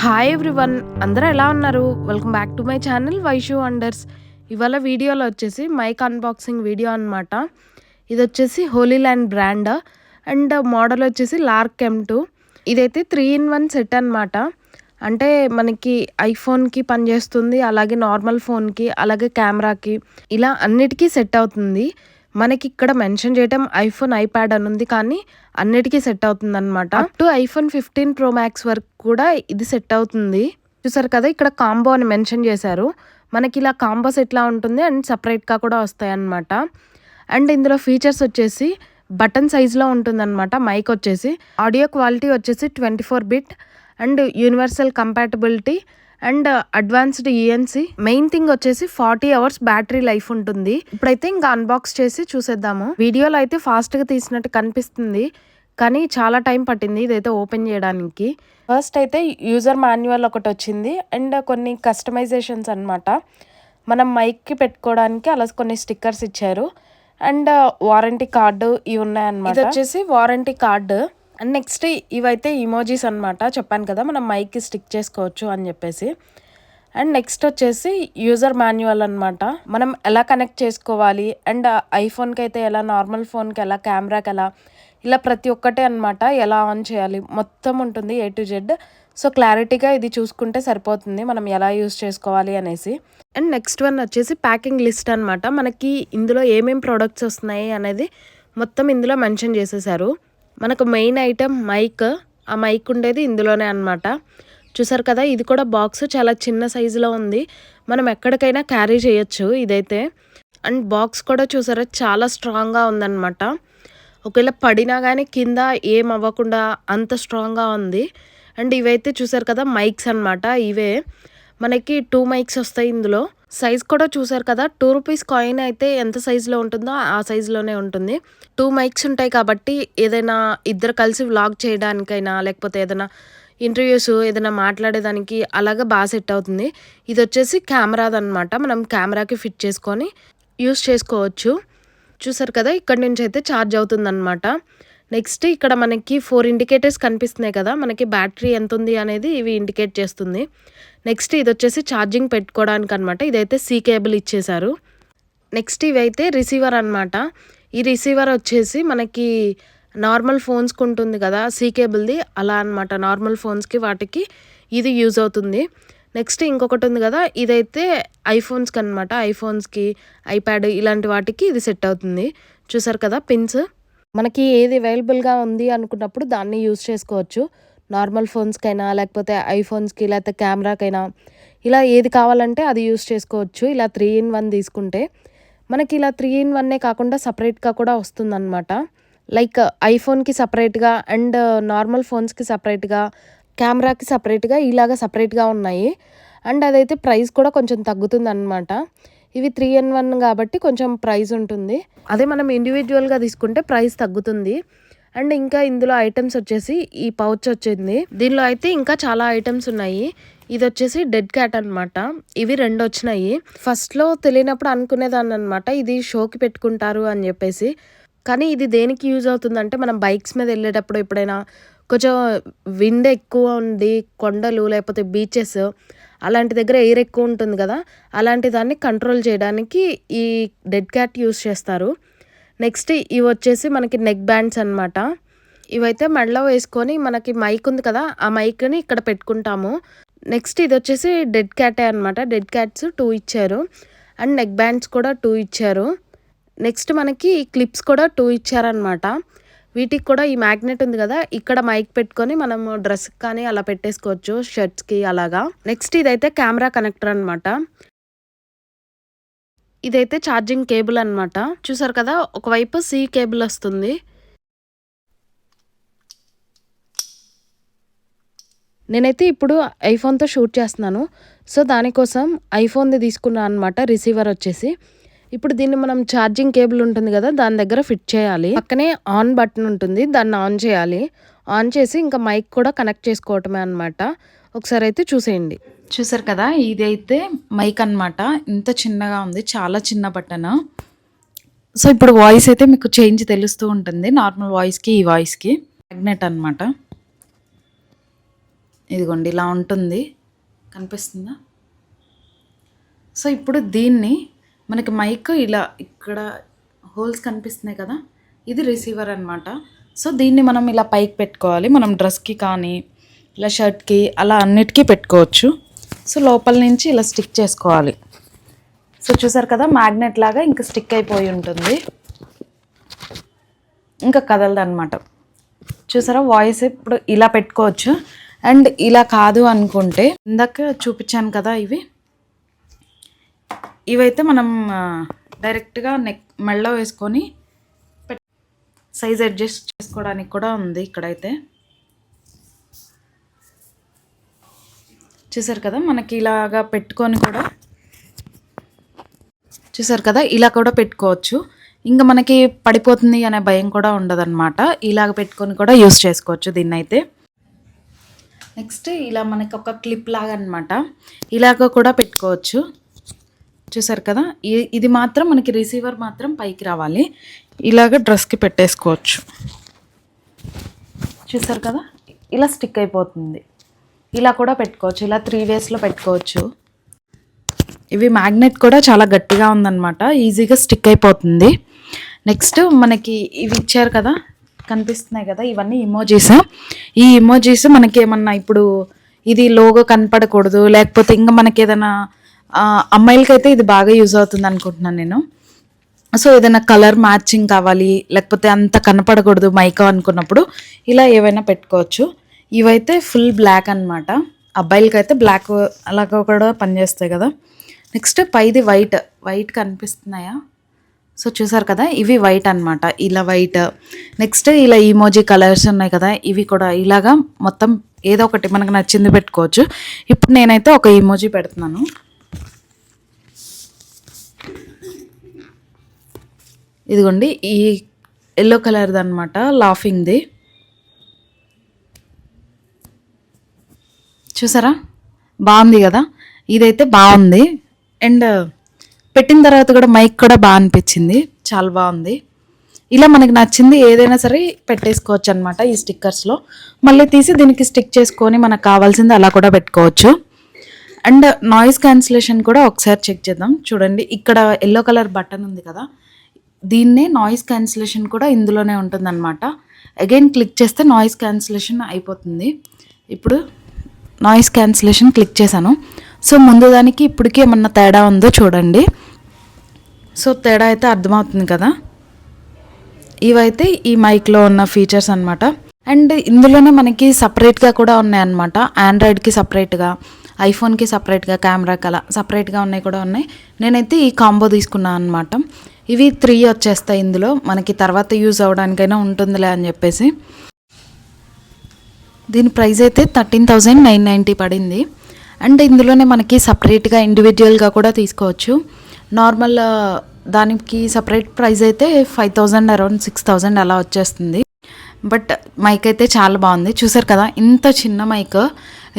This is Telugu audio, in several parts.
హాయ్ ఎవ్రీవన్ అందరూ ఎలా ఉన్నారు? Welcome back to my channel Vaishu wonders ఇవాళ వీడియోలో వచ్చేసి మైక్ అన్బాక్సింగ్ వీడియో అనమాట ఇది వచ్చేసి holy land brand and model వచ్చేసి లార్క్ ఎమ్ టూ ఇదైతే త్రీ ఇన్ వన్ సెట్ అనమాట అంటే మనకి ఐఫోన్కి పనిచేస్తుంది అలాగే నార్మల్ ఫోన్కి అలాగే కెమెరాకి ఇలా అన్నిటికీ సెట్ అవుతుంది. మనకి ఇక్కడ మెన్షన్ చేయటం ఐఫోన్ ఐప్యాడ్ అని ఉంది కానీ అన్నిటికీ సెట్ అవుతుంది అనమాట up to iPhone fifteen pro max వరకు కూడా ఇది సెట్ అవుతుంది. చూసారు కదా ఇక్కడ కాంబో అని మెన్షన్ చేశారు. మనకి ఇలా కాంబోస్ ఎట్లా ఉంటుంది అండ్ సపరేట్గా కూడా వస్తాయి అన్నమాట అండ్ ఇందులో ఫీచర్స్ వచ్చేసి బటన్ సైజ్లో ఉంటుందన్నమాట మైక్ వచ్చేసి. ఆడియో క్వాలిటీ వచ్చేసి twenty four bit and universal compatibility and advanced ENC main thing వచ్చేసి ఫార్టీ అవర్స్ బ్యాటరీ లైఫ్ ఉంటుంది. ఇప్పుడైతే ఇంకా అన్బాక్స్ చేసి చూసేద్దాము. వీడియోలో అయితే ఫాస్ట్గా తీసినట్టు కనిపిస్తుంది. కానీ చాలా టైం పట్టింది ఇదైతే ఓపెన్ చేయడానికి. ఫస్ట్ అయితే యూజర్ మాన్యువల్ ఒకటి వచ్చింది. అండ్ కొన్ని కస్టమైజేషన్స్ అనమాట మనం మైక్కి పెట్టుకోవడానికి అలా కొన్ని స్టిక్కర్స్ ఇచ్చారు. అండ్ వారంటీ కార్డు ఇవి ఉన్నాయన్నమాట. ఇది వచ్చేసి వారంటీ కార్డు అండ్ నెక్స్ట్ ఇవైతే ఇమోజీస్ అనమాట చెప్పాను కదా మనం మైక్కి స్టిక్ చేసుకోవచ్చు అని చెప్పేసి. అండ్ నెక్స్ట్ వచ్చేసి యూజర్ మాన్యువల్ అనమాట మనం ఎలా కనెక్ట్ చేసుకోవాలి? అండ్ ఐఫోన్కి అయితే ఎలా నార్మల్ ఫోన్కి ఎలా కెమెరాకి ఎలా? ఇలా ప్రతి ఒక్కటే అనమాట ఎలా ఆన్ చేయాలి? మొత్తం ఉంటుంది ఏ టు జెడ్ సో క్లారిటీగా ఇది చూసుకుంటే సరిపోతుంది. మనం ఎలా యూస్ చేసుకోవాలి అనేసి. అండ్ నెక్స్ట్ వన్ వచ్చేసి ప్యాకింగ్ లిస్ట్ అనమాట మనకి ఇందులో ఏమేమి ప్రోడక్ట్స్ వస్తున్నాయి అనేది మొత్తం ఇందులో మెన్షన్ చేసేసారు. మనకు మెయిన్ ఐటెం మైక్ ఆ మైక్ ఉండేది ఇందులోనే అనమాట చూసారు కదా ఇది కూడా బాక్స్ చాలా చిన్న సైజులో ఉంది. మనం ఎక్కడికైనా క్యారీ చేయొచ్చు ఇదైతే. అండ్ బాక్స్ కూడా చూసారా చాలా స్ట్రాంగ్గా ఉందన్నమాట. ఒకవేళ పడినా కానీ కింద ఏం అవ్వకుండా అంత స్ట్రాంగ్గా ఉంది. అండ్ ఇవైతే చూసారు కదా మైక్స్ అనమాట ఇవే. మనకి టూ మైక్స్ వస్తాయి ఇందులో. సైజ్ కూడా చూసారు కదా టూ రూపీస్ కాయిన్ అయితే ఎంత సైజులో ఉంటుందో ఆ సైజులోనే ఉంటుంది. టూ మైక్స్ ఉంటాయి కాబట్టి ఏదైనా ఇద్దరు కలిసి వ్లాగ్ చేయడానికైనా లేకపోతే ఏదైనా ఇంటర్వ్యూస్ ఏదైనా మాట్లాడేదానికి అలాగా బాగా సెట్ అవుతుంది. ఇది వచ్చేసి కెమెరాదనమాట మనం కెమెరాకి ఫిట్ చేసుకొని యూస్ చేసుకోవచ్చు. చూసారు కదా ఇక్కడ నుంచి అయితే ఛార్జ్ అవుతుందన్నమాట. నెక్స్ట్ ఇక్కడ మనకి ఫోర్ ఇండికేటర్స్ కనిపిస్తున్నాయి కదా మనకి బ్యాటరీ ఎంత ఉంది అనేది ఇవి ఇండికేట్ చేస్తుంది. నెక్స్ట్ ఇది వచ్చేసి ఛార్జింగ్ పెట్టుకోవడానికి అనమాట ఇదైతే సీ కేబుల్ ఇచ్చేశారు. నెక్స్ట్ ఇవైతే రిసీవర్ అనమాట ఈ రిసీవర్ వచ్చేసి మనకి నార్మల్ ఫోన్స్కి ఉంటుంది కదా సీ కేబుల్ది అలా అనమాట నార్మల్ ఫోన్స్కి వాటికి ఇది యూజ్ అవుతుంది. నెక్స్ట్ ఇంకొకటి ఉంది కదా ఇదైతే ఐఫోన్స్కి అనమాట ఐఫోన్స్కి ఐప్యాడ్ ఇలాంటి వాటికి ఇది సెట్ అవుతుంది. చూసారు కదా పిన్స్? మనకి ఏది అవైలబుల్గా ఉంది అనుకున్నప్పుడు దాన్ని యూజ్ చేసుకోవచ్చు. నార్మల్ ఫోన్స్కైనా లేకపోతే ఐఫోన్స్కి లేకపోతే కెమెరాకైనా ఇలా ఏది కావాలంటే అది యూస్ చేసుకోవచ్చు. ఇలా త్రీ ఇన్ వన్ తీసుకుంటే మనకి ఇలా త్రీ ఇన్ వన్నే కాకుండా సపరేట్గా కూడా వస్తుందన్నమాట. లైక్ ఐఫోన్కి సపరేట్గా అండ్ నార్మల్ ఫోన్స్కి సపరేట్గా కెమెరాకి సపరేట్గా ఇలాగ సపరేట్గా ఉన్నాయి. అండ్ అదైతే ప్రైస్ కూడా కొంచెం తగ్గుతుంది అనమాట ఇవి త్రీ ఎన్ వన్ కాబట్టి కొంచెం ప్రైస్ ఉంటుంది. అదే మనం ఇండివిజువల్గా తీసుకుంటే ప్రైస్ తగ్గుతుంది. అండ్ ఇంకా ఇందులో ఐటమ్స్ వచ్చేసి ఈ పౌచ్ వచ్చింది. దీనిలో అయితే ఇంకా చాలా ఐటమ్స్ ఉన్నాయి. ఇది వచ్చేసి డెడ్ క్యాట్ అనమాట ఇవి రెండు వచ్చినాయి. ఫస్ట్లో తెలియనప్పుడు అనుకునేదాన్ని అనమాట ఇది షోకి పెట్టుకుంటారు అని చెప్పేసి. కానీ ఇది దేనికి యూజ్ అవుతుందంటే మనం బైక్స్ మీద వెళ్ళేటప్పుడు ఎప్పుడైనా కొంచెం విండ్ ఎక్కువ ఉంది కొండలు లేకపోతే బీచెస్ అలాంటి దగ్గర ఎయిర్ ఎక్కువ ఉంటుంది కదా అలాంటి దాన్ని కంట్రోల్ చేయడానికి ఈ డెడ్ క్యాట్ యూస్ చేస్తారు. నెక్స్ట్ ఇవి వచ్చేసి మనకి నెక్ బ్యాండ్స్ అనమాట ఇవైతే మెడలో వేసుకొని మనకి మైక్ ఉంది కదా ఆ మైక్ని ఇక్కడ పెట్టుకుంటాము. నెక్స్ట్ ఇది వచ్చేసి డెడ్ క్యాటే అనమాట డెడ్ క్యాట్స్ టూ ఇచ్చారు. అండ్ నెక్ బ్యాండ్స్ కూడా టూ ఇచ్చారు. నెక్స్ట్ మనకి క్లిప్స్ కూడా టూ ఇచ్చారనమాట వీటికి కూడా ఈ మ్యాగ్నెట్ ఉంది కదా ఇక్కడ మైక్ పెట్టుకొని మనం డ్రెస్ కానీ అలా పెట్టేసుకోవచ్చు షర్ట్స్కి అలాగా. నెక్స్ట్ ఇదైతే కెమెరా కనెక్టర్ అనమాట ఇదైతే ఛార్జింగ్ కేబుల్ అనమాట చూసారు కదా ఒకవైపు సి కేబుల్ వస్తుంది. నేనైతే ఇప్పుడు ఐఫోన్తో షూట్ చేస్తున్నాను. సో దానికోసం ఐఫోన్ది తీసుకున్నాను అనమాట రిసీవర్ వచ్చేసి. ఇప్పుడు దీన్ని మనం ఛార్జింగ్ కేబుల్ ఉంటుంది కదా దాని దగ్గర ఫిట్ చేయాలి. పక్కనే ఆన్ బటన్ ఉంటుంది దాన్ని ఆన్ చేయాలి. ఆన్ చేసి ఇంకా మైక్ కూడా కనెక్ట్ చేసుకోవటమే అనమాట ఒకసారి అయితే చూసేయండి. చూసారు కదా ఇది అయితే మైక్ అనమాట ఇంత చిన్నగా ఉంది చాలా చిన్న బటన్ సో ఇప్పుడు వాయిస్ అయితే మీకు చేంజ్ తెలుస్తూ ఉంటుంది. నార్మల్ వాయిస్కి ఈ వాయిస్కి మ్యాగ్నెట్ అనమాట ఇదిగోండి ఇలా ఉంటుంది. కనిపిస్తుందా? సో ఇప్పుడు దీన్ని మనకి మైక్ ఇలా ఇక్కడ హోల్స్ కనిపిస్తున్నాయి కదా ఇది రిసీవర్ అనమాట సో దీన్ని మనం ఇలా పైకి పెట్టుకోవాలి. మనం డ్రెస్కి కానీ ఇలా షర్ట్కి అలా అన్నిటికీ పెట్టుకోవచ్చు. సో లోపల నుంచి ఇలా స్టిక్ చేసుకోవాలి. సో చూసారు కదా మ్యాగ్నెట్ లాగా ఇంకా స్టిక్ అయిపోయి ఉంటుంది. ఇంకా కదలదు అనమాట చూసారా వాయిస్ ఇప్పుడు ఇలా పెట్టుకోవచ్చు. అండ్ ఇలా కాదు అనుకుంటే ఇందాక చూపించాను కదా ఇవి. ఇవైతే మనం డైరెక్ట్గా నెక్ మెళ్ళ వేసుకొని సైజ్ అడ్జస్ట్ చేసుకోవడానికి కూడా ఉంది ఇక్కడైతే. చూసారు కదా? మనకి ఇలాగా పెట్టుకొని కూడా చూసారు కదా? ఇలా కూడా పెట్టుకోవచ్చు. ఇంకా మనకి పడిపోతుంది అనే భయం కూడా ఉండదన్నమాట. ఇలాగ పెట్టుకొని కూడా యూస్ చేసుకోవచ్చు దీన్ని అయితే నెక్స్ట్ ఇలా మనకి ఒక క్లిప్ లాగా అనమాట ఇలాగ కూడా పెట్టుకోవచ్చు. చూసారు కదా? ఇది మాత్రం మనకి రిసీవర్ మాత్రం పైకి రావాలి. ఇలాగ డ్రెస్కి పెట్టేసుకోవచ్చు. చూసారు కదా? ఇలా స్టిక్ అయిపోతుంది. ఇలా కూడా పెట్టుకోవచ్చు. ఇలా త్రీ వేస్లో పెట్టుకోవచ్చు. ఇవి మ్యాగ్నెట్ కూడా చాలా గట్టిగా ఉందన్నమాట. ఈజీగా స్టిక్ అయిపోతుంది. నెక్స్ట్ మనకి ఇవి ఇచ్చారు కదా? కనిపిస్తున్నాయి కదా? ఇవన్నీ ఇమోజీస్ ఈ ఇమోజీస్ మనకి ఏమన్నా ఇప్పుడు ఇది లోగో కనపడకూడదు లేకపోతే ఇంకా మనకి ఏదైనా అమ్మాయిలకైతే ఇది బాగా యూజ్ అవుతుంది అనుకుంటున్నాను నేను. సో ఏదైనా కలర్ మ్యాచింగ్ కావాలి లేకపోతే అంత కనపడకూడదు మైకా అనుకున్నప్పుడు ఇలా ఏవైనా పెట్టుకోవచ్చు. ఇవైతే ఫుల్ బ్లాక్ అనమాట అబ్బాయిలకైతే బ్లాక్ అలాగా కూడా పనిచేస్తాయి కదా. నెక్స్ట్ పైది వైట్. వైట్ కనిపిస్తున్నాయా? సో చూసారు కదా ఇవి వైట్ అన్నమాట. ఇలా వైట్. నెక్స్ట్ ఇలా ఈమోజీ కలర్స్ ఉన్నాయి కదా ఇవి కూడా ఇలాగా మొత్తం ఏదో ఒకటి మనకు నచ్చింది పెట్టుకోవచ్చు. ఇప్పుడు నేనైతే ఒక ఈమోజీ పెడుతున్నాను. ఇదిగోండి ఈ ఎల్లో కలర్ది అనమాట లాఫింగ్ది చూసారా? బాగుంది కదా? ఇదైతే బాగుంది. అండ్ పెట్టిన తర్వాత కూడా మైక్ కూడా బాగా అనిపించింది. చాలా బాగుంది. ఇలా మనకి నచ్చింది ఏదైనా సరే పెట్టేసుకోవచ్చు అనమాట ఈ స్టిక్కర్స్లో మళ్ళీ తీసి దీనికి స్టిక్ చేసుకొని మనకు కావాల్సింది అలా కూడా పెట్టుకోవచ్చు. అండ్ నాయిస్ క్యాన్సిలేషన్ కూడా ఒకసారి చెక్ చేద్దాం. చూడండి ఇక్కడ ఎల్లో కలర్ బటన్ ఉంది కదా? దీన్నే నాయిస్ క్యాన్సిలేషన్ కూడా ఇందులోనే ఉంటుందన్నమాట. అగైన్ క్లిక్ చేస్తే నాయిస్ క్యాన్సిలేషన్ అయిపోతుంది. ఇప్పుడు నాయిస్ క్యాన్సిలేషన్ క్లిక్ చేశాను. సో ముందు దానికి ఇప్పటికీ ఏమన్నా తేడా ఉందో చూడండి. సో తేడా అయితే అర్థమవుతుంది కదా. ఇవైతే ఈ మైక్లో ఉన్న ఫీచర్స్ అన్నమాట. అండ్ ఇందులోనే మనకి సపరేట్గా కూడా ఉన్నాయన్నమాట. ఆండ్రాయిడ్కి సపరేట్గా ఐఫోన్కి సపరేట్గా కెమెరాకి అలా సపరేట్గా ఉన్నాయి కూడా ఉన్నాయి. నేనైతే ఈ కాంబో తీసుకున్నాను అనమాట ఇవి త్రీ వచ్చేస్తాయి ఇందులో. మనకి తర్వాత యూజ్ అవ్వడానికైనా ఉంటుందిలే అని చెప్పేసి. దీని ప్రైస్ అయితే థర్టీన్ థౌజండ్ నైన్ నైంటీ పడింది. అండ్ ఇందులోనే మనకి సపరేట్గా ఇండివిజువల్గా కూడా తీసుకోవచ్చు. నార్మల్ దానికి సపరేట్ ప్రైస్ అయితే five thousand around six thousand అలా వచ్చేస్తుంది. బట్ మైక్ అయితే చాలా బాగుంది. చూసారు కదా ఇంత చిన్న మైక్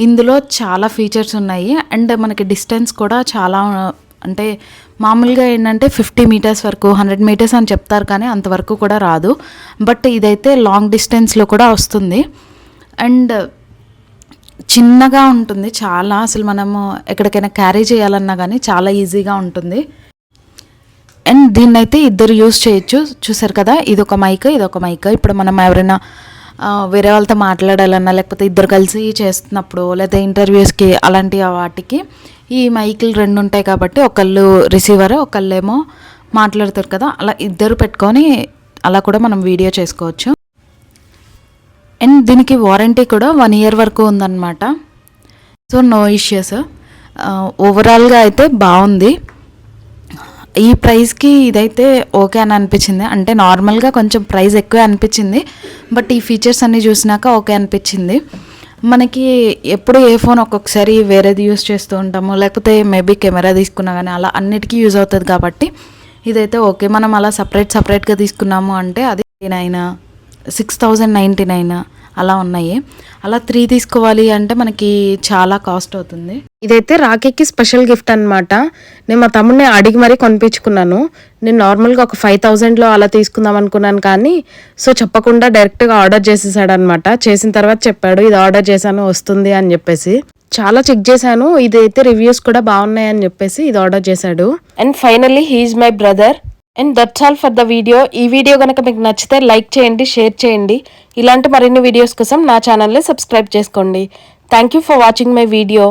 ఇందులో చాలా ఫీచర్స్ ఉన్నాయి. అండ్ మనకి డిస్టెన్స్ కూడా చాలా అంటే మామూలుగా ఏంటంటే ఫిఫ్టీ మీటర్స్ వరకు హండ్రెడ్ మీటర్స్ అని చెప్తారు కానీ అంతవరకు కూడా రాదు. బట్ ఇదైతే లాంగ్ డిస్టెన్స్లో కూడా వస్తుంది. అండ్ చిన్నగా ఉంటుంది. చాలా అసలు మనము ఎక్కడికైనా క్యారీ చేయాలన్నా కానీ చాలా ఈజీగా ఉంటుంది. అండ్ దీన్ని అయితే ఇద్దరు యూస్ చేయొచ్చు. చూసారు కదా ఇది ఒక మైక్ ఇది ఒక మైక్ ఇప్పుడు మనం ఎవరైనా వేరే వాళ్ళతో మాట్లాడాలన్నా లేకపోతే ఇద్దరు కలిసి చేస్తున్నప్పుడు లేదా ఇంటర్వ్యూస్కి అలాంటి వాటికి ఈ మైకులు రెండు ఉంటాయి కాబట్టి ఒకళ్ళు రిసీవర్ ఒకళ్ళేమో మాట్లాడతారు కదా. అలా ఇద్దరు పెట్టుకొని అలా కూడా మనం వీడియో చేసుకోవచ్చు. అండ్ దీనికి వారంటీ కూడా వన్ ఇయర్ వరకు ఉందన్నమాట. So no issues. ఓవరాల్గా అయితే బాగుంది. ఈ ప్రైస్కి ఇదైతే ఓకే అని అనిపించింది. అంటే నార్మల్గా కొంచెం ప్రైస్ ఎక్కువే అనిపించింది. బట్ ఈ ఫీచర్స్ అన్నీ చూసినాక ఓకే అనిపించింది. మనకి ఎప్పుడు ఏ ఫోన్ ఒక్కొక్కసారి వేరేది యూస్ చేస్తూ ఉంటాము లేకపోతే మేబీ కెమెరా తీసుకున్నా కానీ అలా అన్నిటికీ యూజ్ అవుతుంది కాబట్టి ఇదైతే ఓకే. మనం అలా సపరేట్ సపరేట్గా తీసుకున్నాము అంటే అది nine six thousand ninety nine అలా ఉన్నాయి. అలా త్రీ తీసుకోవాలి అంటే మనకి చాలా కాస్ట్ అవుతుంది. ఇదైతే రాఖీకి స్పెషల్ గిఫ్ట్ అనమాట నేను మా తమ్ముడిని అడిగి మరీ కొనిపించుకున్నాను. నేను నార్మల్గా ఒక ఫైవ్ థౌజండ్లో అలా తీసుకుందాం అనుకున్నాను కానీ సో చెప్పకుండా డైరెక్ట్గా ఆర్డర్ చేసేసాడు అనమాట చేసిన తర్వాత చెప్పాడు ఇది ఆర్డర్ చేశాను వస్తుంది అని చెప్పేసి. చాలా చెక్ చేశాను ఇదైతే రివ్యూస్ కూడా బాగున్నాయి అని చెప్పేసి ఇది ఆర్డర్ చేశాడు. And finally he my brother. And that's all for the video. ఈ వీడియో కనుక మీకు నచ్చితే లైక్ చేయండి షేర్ చేయండి. ఇలాంటి మరిన్ని వీడియోస్ కోసం నా ఛానల్ని సబ్స్క్రైబ్ చేసుకోండి. Thank you for watching my video.